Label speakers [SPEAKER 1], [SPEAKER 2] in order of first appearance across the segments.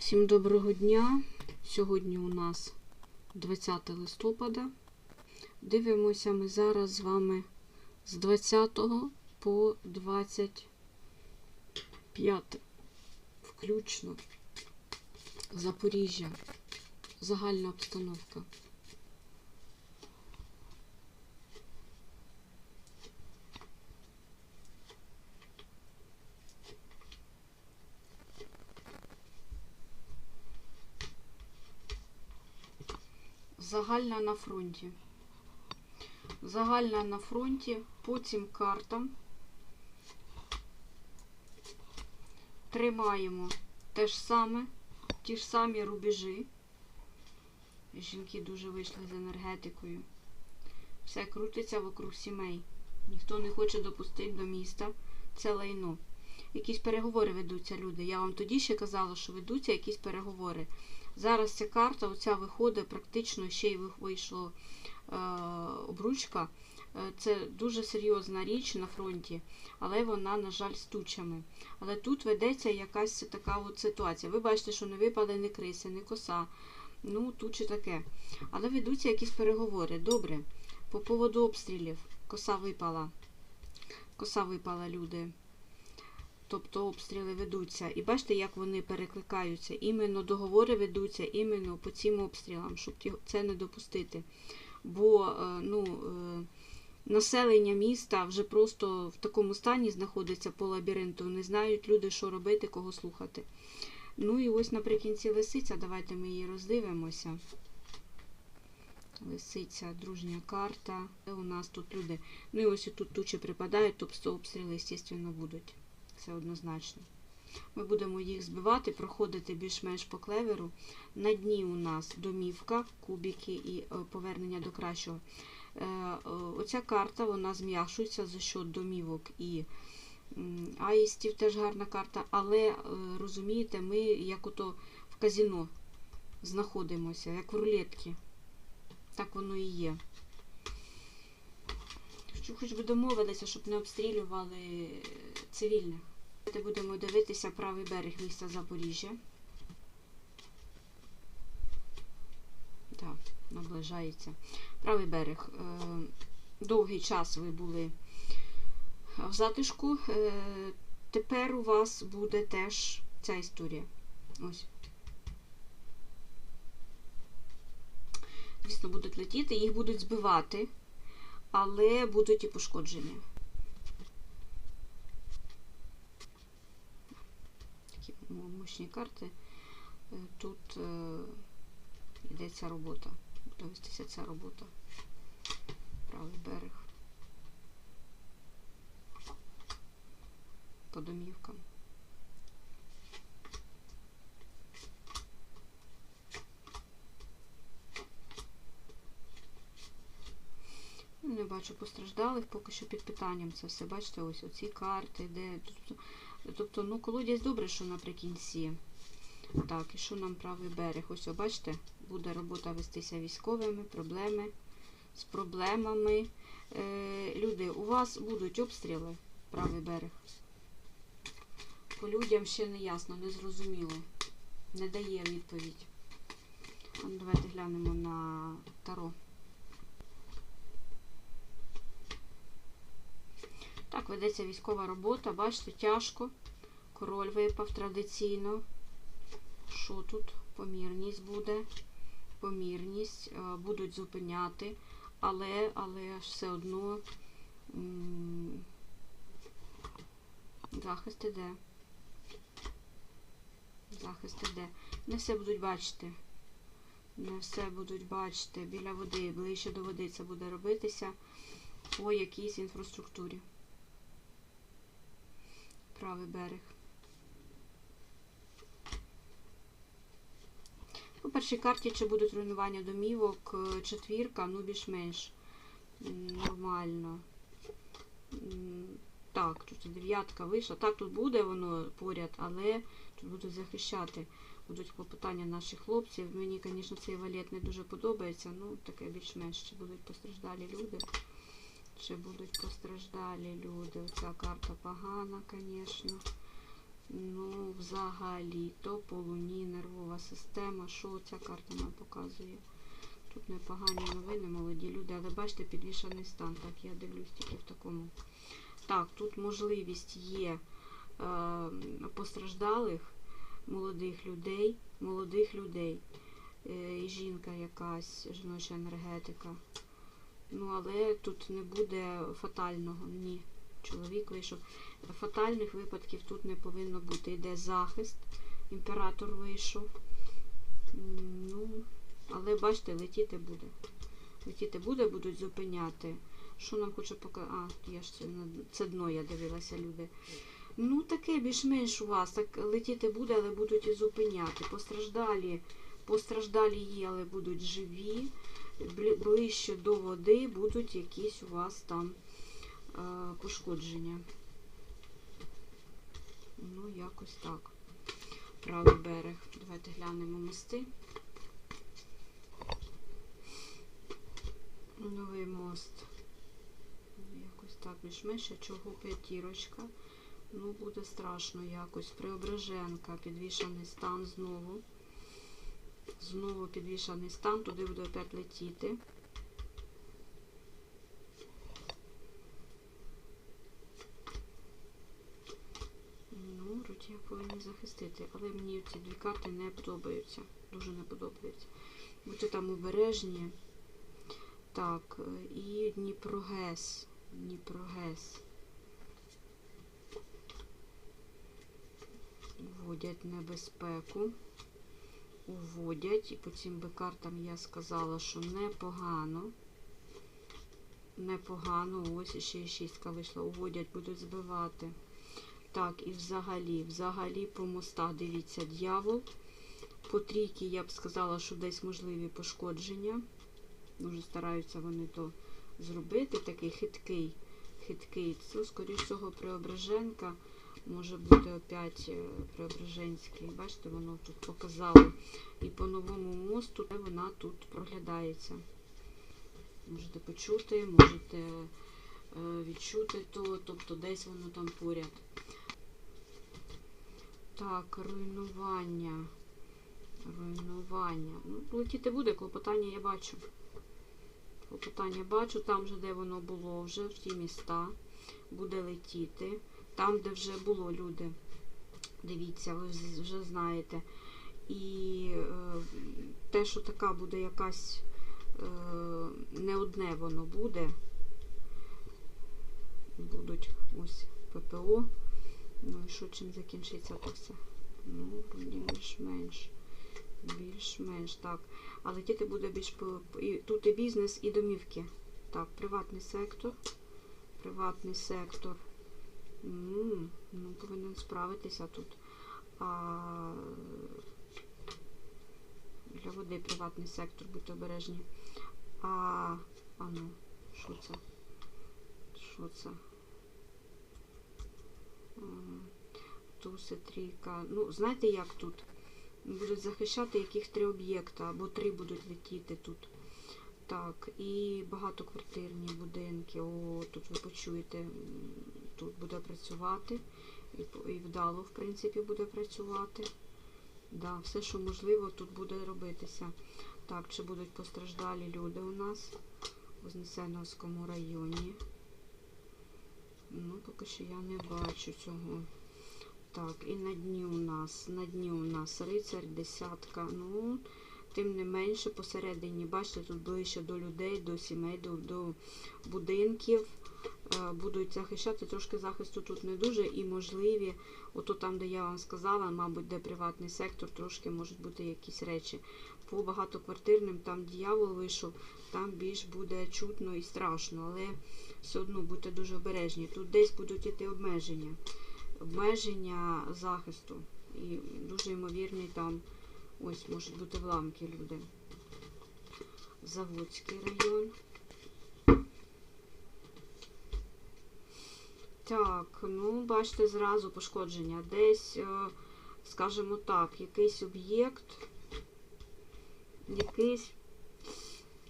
[SPEAKER 1] Всім доброго дня. Сьогодні у нас 20 листопада. Дивимося ми зараз з вами з 20 по 25 включно Запоріжжя. Загальна обстановка. Загальна на фронті. Загальна на фронті, потім карта. Тримаємо те ж саме, ті ж самі рубежі. Жінки дуже вийшли з енергетикою. Все крутиться вокруг сімей. Ніхто не хоче допустити до міста це лайно. Якісь переговори ведуться люди. Я вам тоді ще казала, що ведуться якісь переговори. Зараз ця карта, оця виходить, практично ще й ви- вийшло е, обручка. Е, Це дуже серйозна річ на фронті, але вона, на жаль, з тучами. Але тут ведеться якась така от ситуація. Ви бачите, що не випали ні криси, ні коса. Ну, тучі таке. Але ведуться якісь переговори. Добре. По поводу обстрілів. Коса випала. Коса випала, люди. Тобто обстріли ведуться. І бачите, як вони перекликаються. Іменно договори ведуться іменно по цим обстрілам, щоб це не допустити. Бо е, ну, е, населення міста вже просто в такому стані знаходиться по лабіринту. Не знають люди, що робити, кого слухати. Ну і ось наприкінці лисиця. Давайте ми її роздивимося. Лисиця, дружня карта. Це у нас тут люди. Ну і ось тут тучі припадають, тобто обстріли, звісно, будуть. Це однозначно. Ми будемо їх збивати, проходити більш-менш по клеверу. На дні у нас домівка, кубики і е, повернення до кращого. Е, е, Оця карта вона зм'якшується за счет домівок і аїстів, теж гарна карта. Але розумієте, ми як ото в казіно знаходимося, як в рулетці. Так воно і є. Хоч би домовилися, щоб не обстрілювали цивільних. Давайте будемо дивитися правий берег міста Запоріжжя. Так, наближається. Правий берег. Е, Довгий час ви були в затишку. Е, Тепер у вас буде теж ця історія. Ось. Звісно, будуть летіти, їх будуть збивати, але будуть і пошкодження. Такі м- мощні карти. Е, Тут е, йдеться робота. Буде вестися ця робота. Правий берег. По домівкам. Ну, Не бачу постраждалих, поки що під питанням це все. Бачите, ось оці карти, де. Тобто, тобто ну, колодязь добре, що наприкінці. Так, і що нам правий берег? Ось, о, бачите, буде робота вестися військовими, проблеми з проблемами. Е, люди, у вас будуть обстріли, правий берег. По людям ще не ясно, не зрозуміло. Не дає відповідь. Давайте глянемо на Таро. Так, ведеться військова робота. Бачите, тяжко. Король випав традиційно. Що тут? Помірність буде. Помірність. е, Будуть зупиняти. Але, але все одно захист іде. Захист іде. Не все будуть бачити. Не все будуть бачити. Біля води, ближче до води це буде робитися по якійсь інфраструктурі. Правий берег. По першій карті чи будуть руйнування домівок, е, четвірка, ну більш-менш нормально. Так, тут дев'ятка вийшла. Так, тут буде воно поряд, але тут будуть захищати. Будуть попитання наших хлопців. Мені, звісно, цей валет не дуже подобається. Ну, таке більш-менш будуть постраждалі люди. Чи будуть постраждалі люди. Оця карта погана, звісно. Ну, взагалі-то по луні нервова. система. Що ця карта нам показує? Тут непогані новини, молоді люди, але бачите, підвішаний стан. Так, я дивлюсь тільки в такому. Так, тут можливість є е, постраждалих молодих людей, молодих людей. Е, жінка якась, жіноча енергетика. Ну, але тут не буде фатального. Ні. Чоловік вийшов. Фатальних випадків тут не повинно бути. Йде захист, імператор вийшов. Ну, але бачите, летіти буде. Летіти буде, будуть зупиняти. Що нам хоче показати? А, я ж це, це дно я дивилася, люди. Ну, таке більш-менш у вас. Так летіти буде, але будуть і зупиняти. Постраждалі, постраждалі є, але будуть живі. Ближче до води будуть якісь у вас там е, пошкодження. Ну, якось так. Правий берег. Давайте глянемо мости. Новий мост. Ну, Якось так більш-менш, а чого п'ятірочка. Ну, буде страшно якось. Преображенка, підвішаний стан знову. Знову підвішаний стан, туди буде опять летіти. Ну, вроді як повинні захистити, але мені ці дві карти не подобаються. Дуже не подобаються. Будьте там обережні. Так, і Дніпрогес. Дніпрогес. Вводять небезпеку. Уводять. І по цим би картам я сказала, що непогано. Непогано. Ось ще і шістка вийшла. Уводять, будуть збивати. Так, і взагалі, взагалі по мостах, дивіться, дьявол. По трійки я б сказала, що десь можливі пошкодження. Дуже стараються вони то зробити. Такий хиткий, хиткий. Це, скоріш всього, Преображенка. Може бути опять е, Преображенський. Бачите, воно тут показало. І по новому мосту вона тут проглядається. Можете почути, можете е, відчути то, тобто десь воно там поряд. Так, руйнування. Руйнування. Ну, летіти буде, клопотання я бачу. Клопотання бачу, там же, де воно було вже, в ті міста, буде летіти. Там, де вже було люди. Дивіться, ви вже знаєте. І е, те, що така буде якась е, не одне воно буде. Будуть ось ППО. Ну і що чим закінчиться то все? Ну, більш-менш. Більш-менш, так. А летіти буде більш тут і бізнес, і домівки. Так, приватний сектор. Приватний сектор. Ну, повинен справитися тут. А, для води приватний сектор, будьте обережні. А, а ну, що це? Що це? Туси, трійка. Ну, знаєте, як тут? Будуть захищати яких три об'єкта, або три будуть летіти тут. Так, і багатоквартирні будинки. О, тут ви почуєте, тут буде працювати. І, вдало, в принципі, буде працювати. Да, все, що можливо, тут буде робитися. Так, чи будуть постраждалі люди у нас у Вознесеновському районі? Ну, поки що я не бачу цього. Так, і на дні у нас, на дні у нас рицар, десятка. Ну, тим не менше, посередині, бачите, тут ближче до людей, до сімей, до, до будинків. Е, будуть захищати. Трошки захисту тут не дуже і можливі, ото там, де я вам сказала, мабуть, де приватний сектор, трошки можуть бути якісь речі. По багатоквартирним, там дьявол вийшов, там більш буде чутно і страшно, але все одно будьте дуже обережні. Тут десь будуть іти обмеження. Обмеження захисту. І дуже ймовірні там ось можуть бути вламки люди. Заводський район. Так, ну, бачите, зразу пошкодження. Десь, е, скажімо так, якийсь об'єкт, якийсь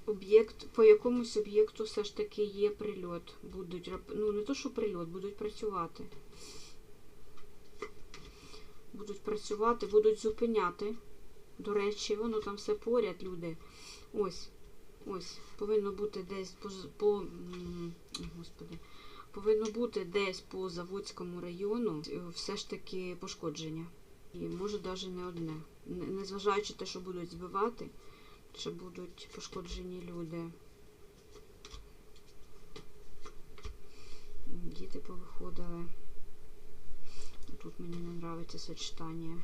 [SPEAKER 1] об'єкт, по якомусь об'єкту все ж таки є прильот. Будуть, ну, не то, що прильот, будуть працювати. Будуть працювати, будуть зупиняти До речі, воно там все поряд, люди. Ось, ось, повинно бути десь по, по господи, повинно бути десь по Заводському району е, все ж таки пошкодження. І може навіть не одне. Не- Незважаючи те, що будуть збивати, що будуть пошкоджені люди. Діти повиходили. Тут мені не подобається сочетання.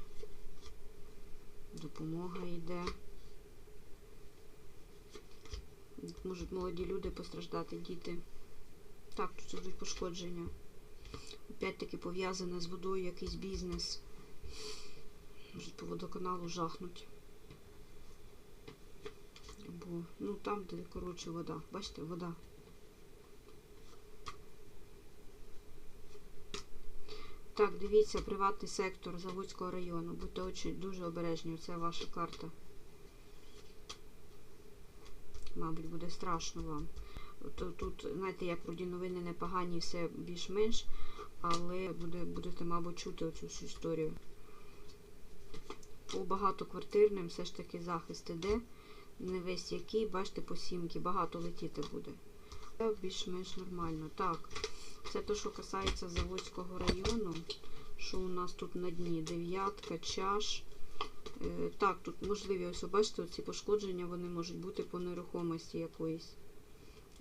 [SPEAKER 1] Допомога йде. Можуть молоді люди постраждати, діти. Так, тут ідуть пошкодження. Опять-таки пов'язане з водою якийсь бізнес. Можуть по водоканалу жахнуть. Або, ну там, де, коротше, вода. Бачите, вода. Так, дивіться, приватний сектор Заводського району. Будьте очі дуже обережні, це ваша карта. Мабуть, буде страшно вам. Тут, тут знаєте, як вроді новини непогані, все більш-менш, але буде, будете, мабуть, чути оцю всю історію. По багатоквартирним все ж таки захист іде. Не весь який, бачите, по сімки, багато летіти буде. Це більш-менш нормально. Так, це те, що касається Заводського району, що у нас тут на дні дев'ятка, чаш. Е, Так, тут можливі, ось бачите, ці пошкодження вони можуть бути по нерухомості якоїсь.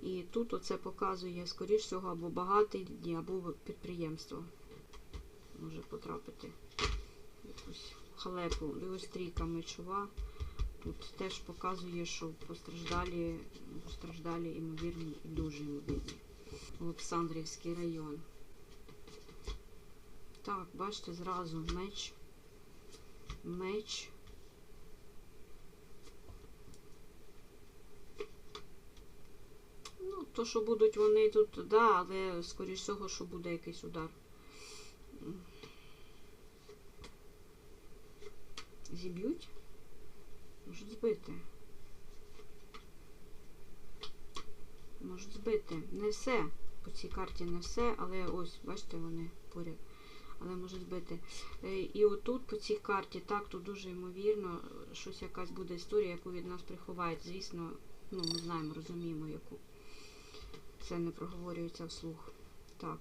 [SPEAKER 1] І тут оце показує, скоріш всього, або багатий, або підприємство може потрапити в якусь халепу. І ось трійка мечова. Тут теж показує, що постраждалі, постраждалі імовірні і дуже ймовірні. Олександрівський район. Так, бачите, зразу меч. Меч. Ну, то, що будуть вони тут, да, але скоріш всього, що буде якийсь удар. Зіб'ють? Можуть збити. Можуть збити. Не все. По цій карті не все, але ось, бачите, вони поряд. Але можуть збити. Е, І отут по цій карті, так, тут дуже ймовірно, щось якась буде історія, яку від нас приховають. Звісно, ну, ми знаємо, розуміємо, яку. Це не проговорюється вслух. Так.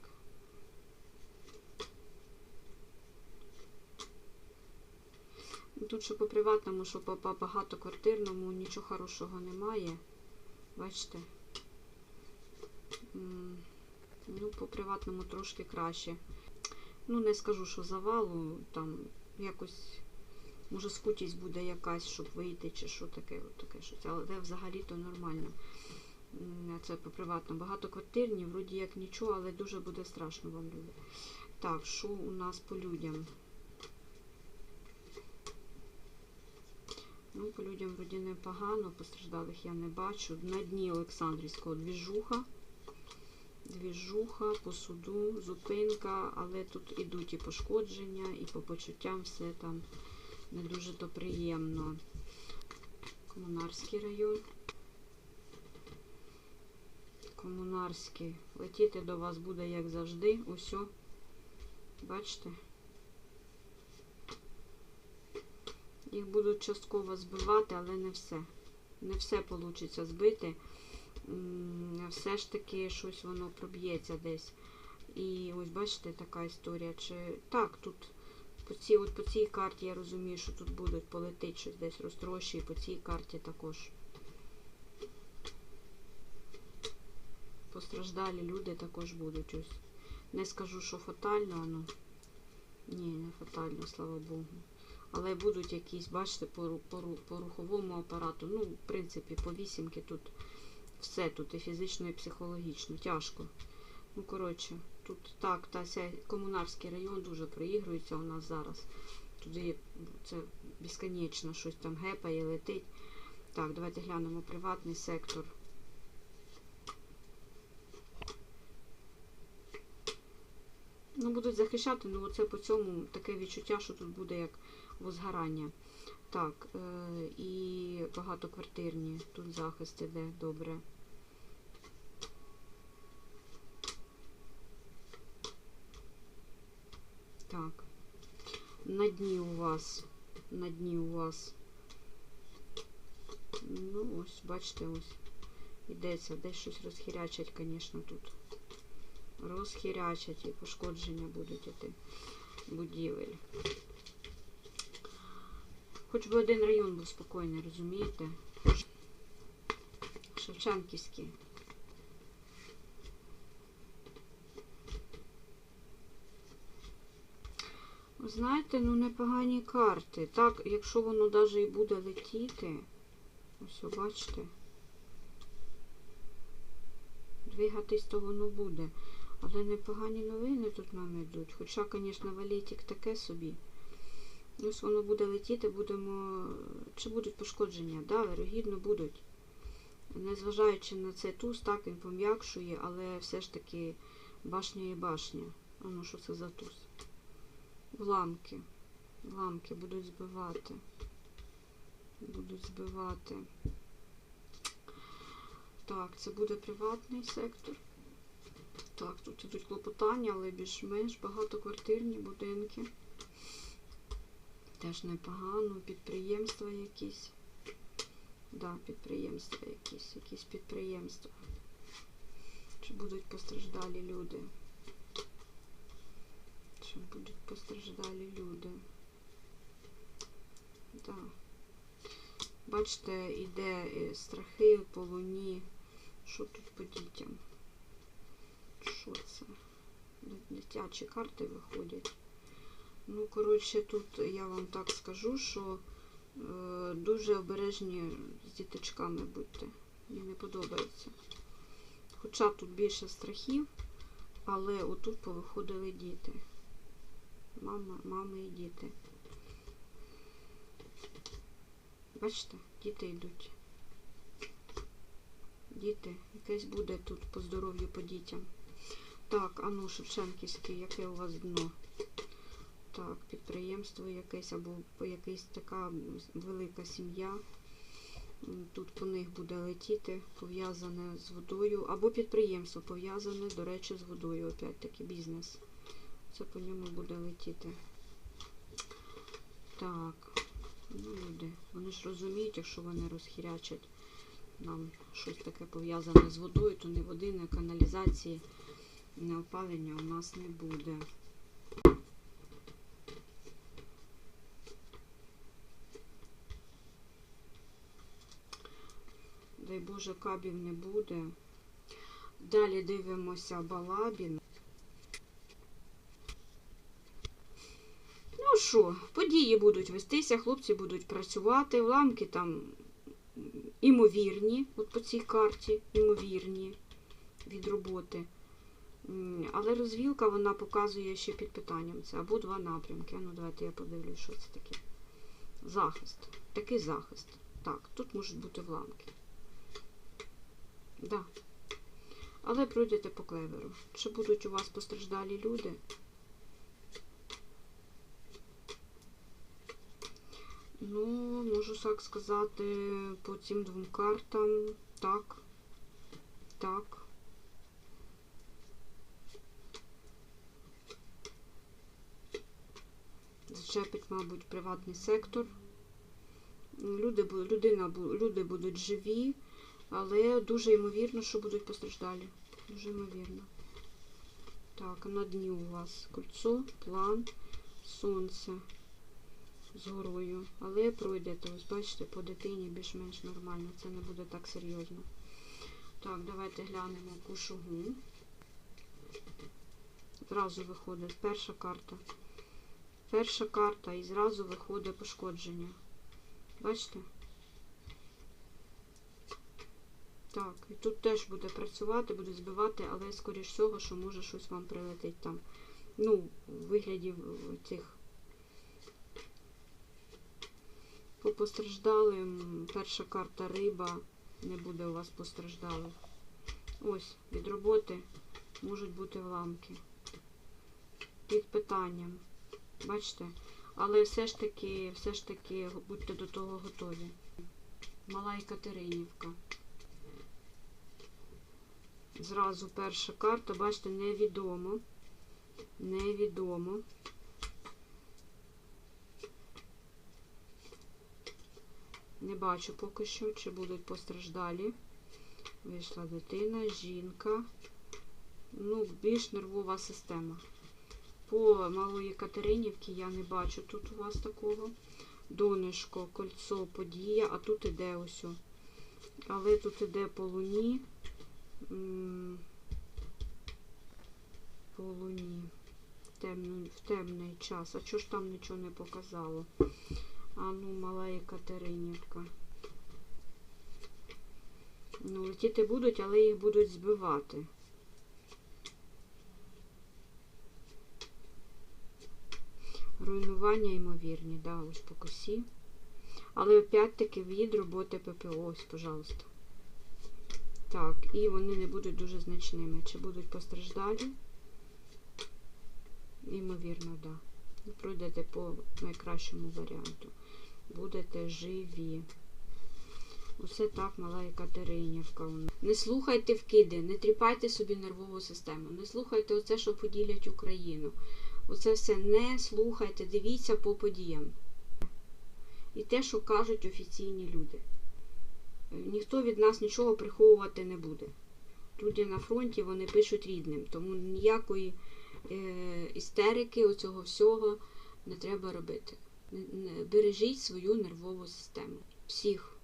[SPEAKER 1] Ну, Тут що по приватному, що по багатоквартирному нічого хорошого немає. Бачите? Ну, по приватному трошки краще. Ну, не скажу, що завалу, там якось, може, скутість буде якась, щоб вийти, чи що таке, таке щось. Але взагалі-то нормально. Це по приватному. Багатоквартирні, вроді як нічого, але дуже буде страшно вам люди. Так, що у нас по людям? Ну, по людям вроді непогано, постраждалих я не бачу. На дні Олександрівського двіжуха. Двіжуха, по суду, зупинка, але тут ідуть і пошкодження, і по почуттям все там не дуже то приємно. Комунарський район. Комунарський. Летіти до вас буде, як завжди. Усьо. Бачите? Їх будуть частково збивати, але не все. Не все вийде збити. Все ж таки щось воно проб'ється десь. І ось бачите, така історія. Чи так, тут по цій, от по цій карті я розумію, що тут будуть полетить щось десь розтрощі, і по цій карті також. Постраждалі люди також будуть ось. Не скажу, що фатально, ну. Ні, не фатально, слава Богу. Але будуть якісь, бачите, по, по, по руховому апарату. Ну, в принципі, по вісімки тут все тут і фізично, і психологічно. Тяжко. Ну, коротше, тут так, та ся комунарський район дуже проігрується у нас зараз. Туди це безконечно щось там гепає, летить. Так, давайте глянемо приватний сектор. Ну, будуть захищати, ну оце по цьому таке відчуття, що тут буде як возгорання. Так, е, і багатоквартирні. Тут захист іде добре. Так. На дні у вас, на дні у вас Ну, ось, бачите, ось. Ідеться, десь щось розхірячать, звісно, тут. Розхірячать і пошкодження будуть іти будівель. Хоч би один район був спокійний, розумієте? Шевченківський. Знаєте, ну непогані карти. Так, якщо воно навіть і буде летіти, ось бачите, двигатись то воно буде. Але непогані новини тут нам йдуть. Хоча, звісно, валітик таке собі. Ось воно буде летіти, будемо. Чи будуть пошкодження? Да, вирогідно будуть. Незважаючи на це туз, так він пом'якшує, але все ж таки башня і башня. А ну що це за туз? Ламки. Ламки будуть збивати. Будуть збивати. Так, це буде приватний сектор. Так, тут ідуть клопотання, але більш-менш багатоквартирні будинки. Теж непогано. Підприємства якісь. Да, підприємства якісь, якісь підприємства. Чи будуть постраждалі люди? Чи будуть постраждалі люди? Да. Бачите, іде е, страхи по луні. Що тут по дітям? Що це? Дитячі карти виходять. Ну, коротше, тут я вам так скажу, що е, дуже обережні з діточками будьте. Мені не подобається. Хоча тут більше страхів, але отут повиходили діти. Мама, мами і діти. Бачите, діти йдуть. Діти, якесь буде тут по здоров'ю по дітям. Так, а ну, Шевченківський, яке у вас дно? Так, підприємство якесь або якась така велика сім'я. Тут по них буде летіти, пов'язане з водою, або підприємство пов'язане, до речі, з водою, опять-таки бізнес. Це по ньому буде летіти. Так, ну люди, вони ж розуміють, якщо вони розхірячать нам щось таке пов'язане з водою, то ні води, ні каналізації, ні опалення у нас не буде. Дай Боже, кабів не буде. Далі дивимося Балабін. Ну що, події будуть вестися, хлопці будуть працювати, уламки там імовірні, от по цій карті, імовірні від роботи. Але розвілка вона показує ще під питанням. Це або два напрямки. Ну, давайте я подивлюсь, що це таке. Захист. Такий захист. Так, тут можуть бути вламки. Да. Але пройдете по клеверу. Чи будуть у вас постраждалі люди? Ну, можу так сказати, по цим двом картам. Так. Так. Зачепить, мабуть, приватний сектор. Люди, людина, люди будуть живі, але дуже ймовірно, що будуть постраждалі. Дуже ймовірно. Так, на дні у вас кольцо, план, сонце з горою. Але пройдете, ось бачите, по дитині більш-менш нормально. Це не буде так серйозно. Так, давайте глянемо кушугу. Зразу виходить перша карта. Перша карта і зразу виходить пошкодження. Бачите? Так, і тут теж буде працювати, буде збивати, але скоріш всього, що може щось вам прилетить там. Ну, у вигляді цих. По перша карта риба не буде у вас постраждалих. Ось, від роботи можуть бути вламки. Під питанням. Бачите? Але все ж таки, все ж таки будьте до того готові. Мала Екатеринівка. Зразу перша карта, бачите, невідомо. Невідомо. Не бачу поки що, чи будуть постраждалі. Вийшла дитина, жінка. Ну, більш нервова система. По малої Катеринівки я не бачу тут у вас такого. Донечко, кольцо, подія, а тут іде ось. Але тут іде по луні. По луні. В темний час. А чого ж там нічого не показало? А ну, мала Екатеринівка. Ну, летіти будуть, але їх будуть збивати. Руйнування ймовірні, да, ось по косі. Але опять-таки від роботи ППО, ось, пожалуйста. Так, і вони не будуть дуже значними. Чи будуть постраждалі? Ймовірно, так. Да. Пройдете по найкращому варіанту. Будете живі. Усе так, мала Екатеринівка. Не слухайте вкиди, не тріпайте собі нервову систему, не слухайте оце, що поділять Україну. Оце все не слухайте, дивіться по подіям. І те, що кажуть офіційні люди. Е, Ніхто від нас нічого приховувати не буде. Люди на фронті вони пишуть рідним, тому ніякої е, істерики, оцього всього не треба робити. Бережіть свою нервову систему. Всіх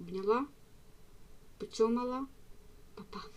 [SPEAKER 1] обняла, поцьомала, па-па.